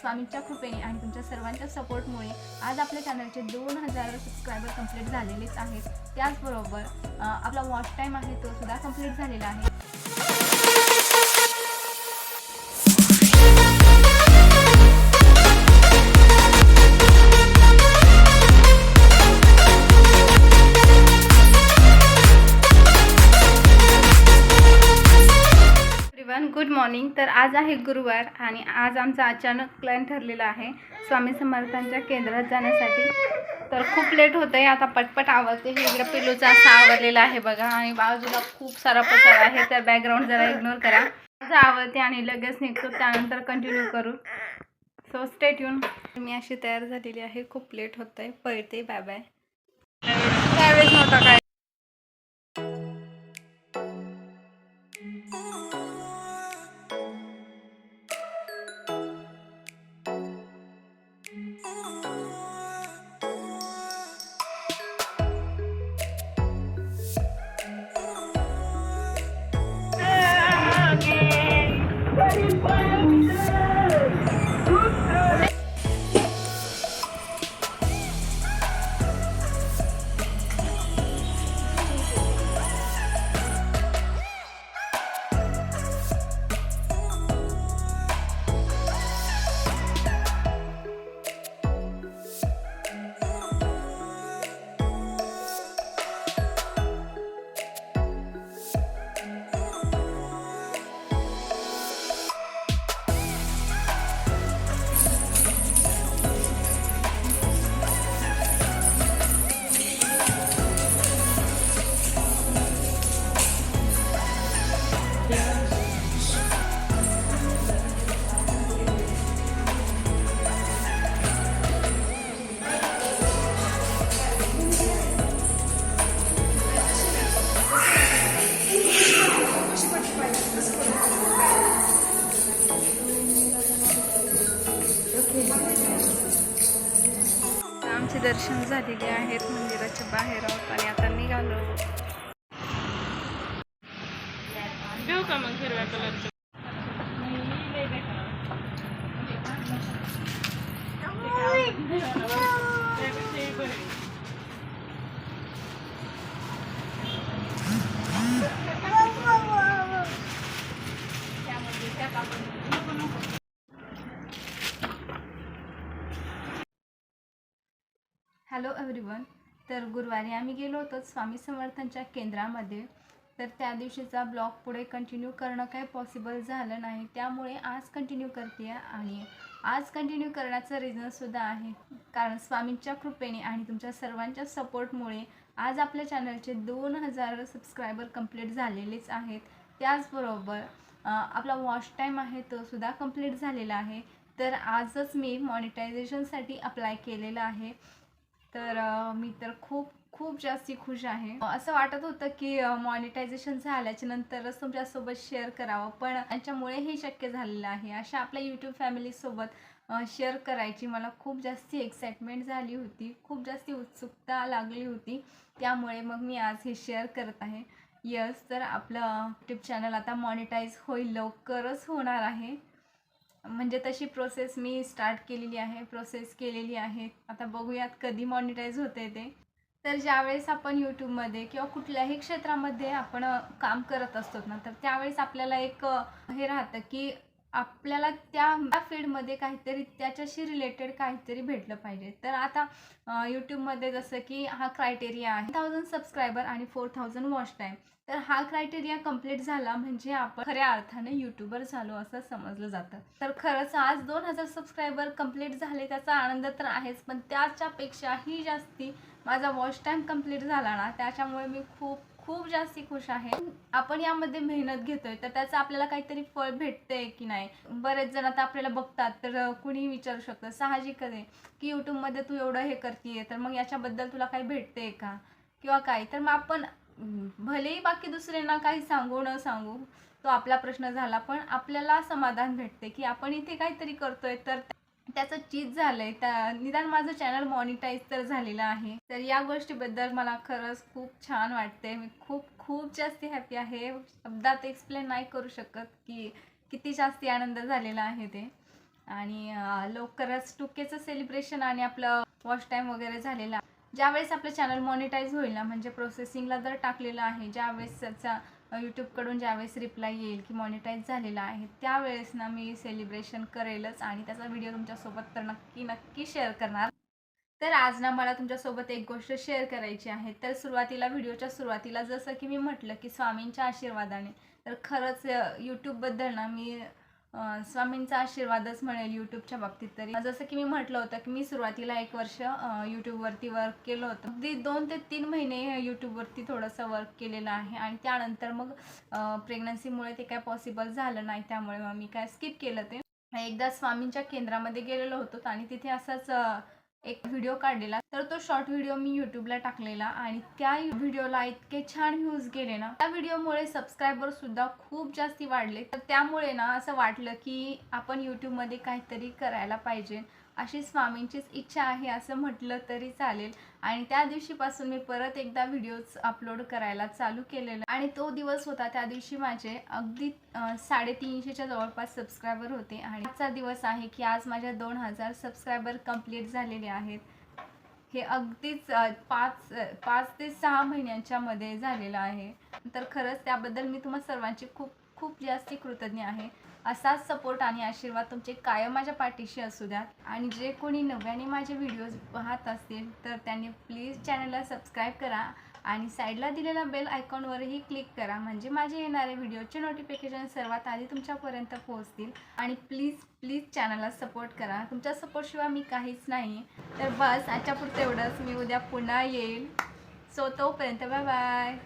स्वामींच्या कृपेने आणि तुमच्या सर्वांच्या सपोर्टमुळे आज आपल्या चॅनलचे दोन हजार सबस्क्रायबर कंप्लीट झालेलेच आहेत. त्याचबरोबर आपला वॉच टाईम आहे तो सुद्धा कंप्लीट झालेला आहे. मॉर्निंग तर आज आहे गुरुवार आणि आज आमचा अचानक प्लॅन ठरलेला आहे. स्वामी समर्थांच्या केंद्रात जाण्यासाठी. तर खूप लेट होतं आहे आता पटपट आवडते हे इकडं पिलूचा असा आवडलेला आहे बघा. आणि बाजूला खूप सारा पसार आहे. तर बॅकग्राऊंड जरा इग्नोर करा. आवडते आणि लगेच निघतो. त्यानंतर कंटिन्यू करू. सो स्टेट येऊन मी अशी तयार झालेली आहे. खूप लेट होतं आहे पळते. बाय बाय त्यावेळेस नव्हता काय? दर्शन झालेले आहेत मंदिराच्या बाहेर आहोत आणि आता निघालो. घेऊ का मग हिरव्या कलरचं त्यापेक्षा हे बरं आहे. हॅलो एव्हरीवन तर गुरुवारी आम्ही गेलो होतो स्वामी समर्थांच्या केंद्रामध्ये. तर त्या दिवशीचा ब्लॉग पुढे कंटिन्यू करणं काय पॉसिबल झालं नाही. त्यामुळे आज कंटिन्यू करते आणि आज कंटिन्यू करण्याचं रिझनसुद्धा आहे. कारण स्वामींच्या कृपेने आणि तुमच्या सर्वांच्या सपोर्टमुळे आज आपल्या चॅनलचे दोन हजार सबस्क्रायबर कंप्लीट झालेलेच आहेत. त्याचबरोबर आपला वॉच टाईम आहे तो सुद्धा कंप्लीट झालेला आहे. तर आजच मी मॉनिटायझेशनसाठी अप्लाय केलेलं आहे. तर मी तर खूप खूप जास्ती खुश आहे. असं वाटत होतं की मॉनिटायझेशन झाल्याच्या नंतरच तुमच्यासोबत शेअर करावं पण त्याच्यामुळे हे शक्य झालेलं आहे. अशा आपल्या यूट्यूब फॅमिलीसोबत शेअर करायची मला खूप जास्ती एक्साइटमेंट झाली होती. खूप जास्ती उत्सुकता लागली होती. त्यामुळे मग मी आज हे शेअर करत आहे. यस तर आपलं यूट्यूब चॅनल आता मॉनिटाईज होईल लवकरच होणार आहे. म्हणजे तशी प्रोसेस मी स्टार्ट केलेली आहे प्रोसेस केलेली आहे. आता बघूयात कधी मॉनिटाईज होते ते. तर ज्यावेळेस आपण यूट्यूबमध्ये किंवा कुठल्याही क्षेत्रामध्ये आपण काम करत असतो ना तर त्यावेळेस आपल्याला एक हे राहतं की आपल्याला त्या फील्डमध्ये काहीतरी त्याच्याशी रिलेटेड काहीतरी भेटलं पाहिजे. तर आता यूट्यूबमध्ये जसं की हा क्रायटेरिया आहे थाउजंड सबस्क्रायबर आणि फोर थाउजंड वॉच टाईम तर हा क्रायटेरिया कंप्लीट झाला म्हणजे आपण खऱ्या अर्थाने यूट्यूबर झालो असं समजलं जातं. तर खरंच आज दोन हजार सबस्क्रायबर कंप्लीट झाले त्याचा आनंद तर आहेच पण त्याच्यापेक्षाही जास्ती माझा वॉच टाईम कंप्लीट झाला ना त्याच्यामुळे मी खूप खूप जास्ती खुश आहे. आपण यामध्ये मेहनत घेतोय तर त्याचं आपल्याला काहीतरी फळ भेटतंय की नाही? बरेच जण आता आपल्याला बघतात तर कुणीही विचारू शकतं. साहजिकच आहे की यूट्यूबमध्ये तू एवढं हे करतीये तर मग याच्याबद्दल तुला काही भेटतंय का? किंवा काय? तर मग आपण भलेही बाकी दुसऱ्यांना काही सांगू न सांगू तो आपला प्रश्न झाला पण आपल्याला समाधान भेटते की आपण इथे काहीतरी करतोय तर त्याचं चीज झालंय. त्या निदान माझं चॅनल मॉनिटाईज तर झालेलं आहे. तर या गोष्टीबद्दल मला खरंच खूप छान वाटते मी खूप खूप जास्ती हॅपी आहे. शब्दात एक्सप्लेन नाही करू शकत की किती जास्ती आनंद झालेला आहे ते. आणि लवकरच टुकेचं सेलिब्रेशन आणि आपलं वॉच टाईम वगैरे झालेला. ज्यावेळेस आपलं चॅनल मॉनिटाईज होईल ना म्हणजे प्रोसेसिंगला जर टाकलेलं आहे ज्यावेळेस त्याचा यूट्यूबकडून ज्यावेळेस रिप्लाय येईल की मॉनिटाईज झालेला आहे त्यावेळेस ना मी सेलिब्रेशन करेलच आणि त्याचा व्हिडिओ तुमच्यासोबत तर नक्की नक्की शेअर करणार. तर आज ना मला तुमच्यासोबत एक गोष्ट शेअर करायची आहे. तर सुरुवातीला व्हिडिओच्या सुरुवातीला जसं की मी म्हटलं की स्वामींच्या आशीर्वादाने तर खरंच यूट्यूबबद्दल ना मी स्वामींचा आशीर्वादच म्हणेल यूट्यूबच्या बाबतीत तरी. जसं की मी म्हटलं होतं की मी सुरुवातीला एक वर्ष यूट्यूबवरती वर्क केलं होतं. अगदी दोन ते तीन महिने यूट्यूबवरती थोडंसं वर्क केलेलं आहे आणि त्यानंतर मग प्रेग्नन्सीमुळे ते काय पॉसिबल झालं नाही त्यामुळे मग मी काय स्किप केलं ते. एकदा स्वामींच्या केंद्रामध्ये गेलेलो होतो आणि तिथे असाच एक व्हिडिओ काढलेला. तर तो शॉर्ट व्हिडिओ मी युट्यूबला टाकलेला आणि त्या व्हिडिओला इतके छान व्ह्यूज गेले ना त्या व्हिडिओमुळे सबस्क्रायबर सुद्धा खूप जास्ती वाढले. तर त्यामुळे ना असं वाटलं की आपण युट्यूबमध्ये काहीतरी करायला पाहिजे. अशी स्वामींचीच इच्छा आहे असं म्हटलं तरी चालेल. आणि त्या दिवशीपासून मी परत एकदा व्हिडिओज अपलोड करायला चालू केलेलं. आणि तो दिवस होता त्या दिवशी माझे अगदी साडेतीनशेच्या जवळपास सबस्क्रायबर होते. आणि आजचा दिवस आहे की आज माझ्या दोन हजार सबस्क्रायबर कंप्लीट झालेले आहेत. हे अगदीच पाच पाच ते सहा महिन्यांच्या मध्ये झालेलं आहे. तर खरंच त्याबद्दल मी तुम्हा सर्वांची खूप खूप जास्ती कृतज्ञ आहे. असाच सपोर्ट आणि आशीर्वाद तुमचे कायम माझ्या पाठीशी असू द्यात. आणि जे कोणी नव्याने माझे व्हिडिओज पाहत असतील तर त्यांनी प्लीज चॅनलला सबस्क्राईब करा आणि साईडला दिलेल्या बेल आयकॉनवरही क्लिक करा. म्हणजे माझे येणारे व्हिडिओचे नोटिफिकेशन सर्वात आधी तुमच्यापर्यंत पोहोचतील. आणि प्लीज प्लीज चॅनलला सपोर्ट करा. तुमच्या सपोर्टशिवाय मी काहीच नाही. तर बस आजच्यापुरतं एवढंच. मी उद्या पुन्हा येईल. सो तोपर्यंत बाय बाय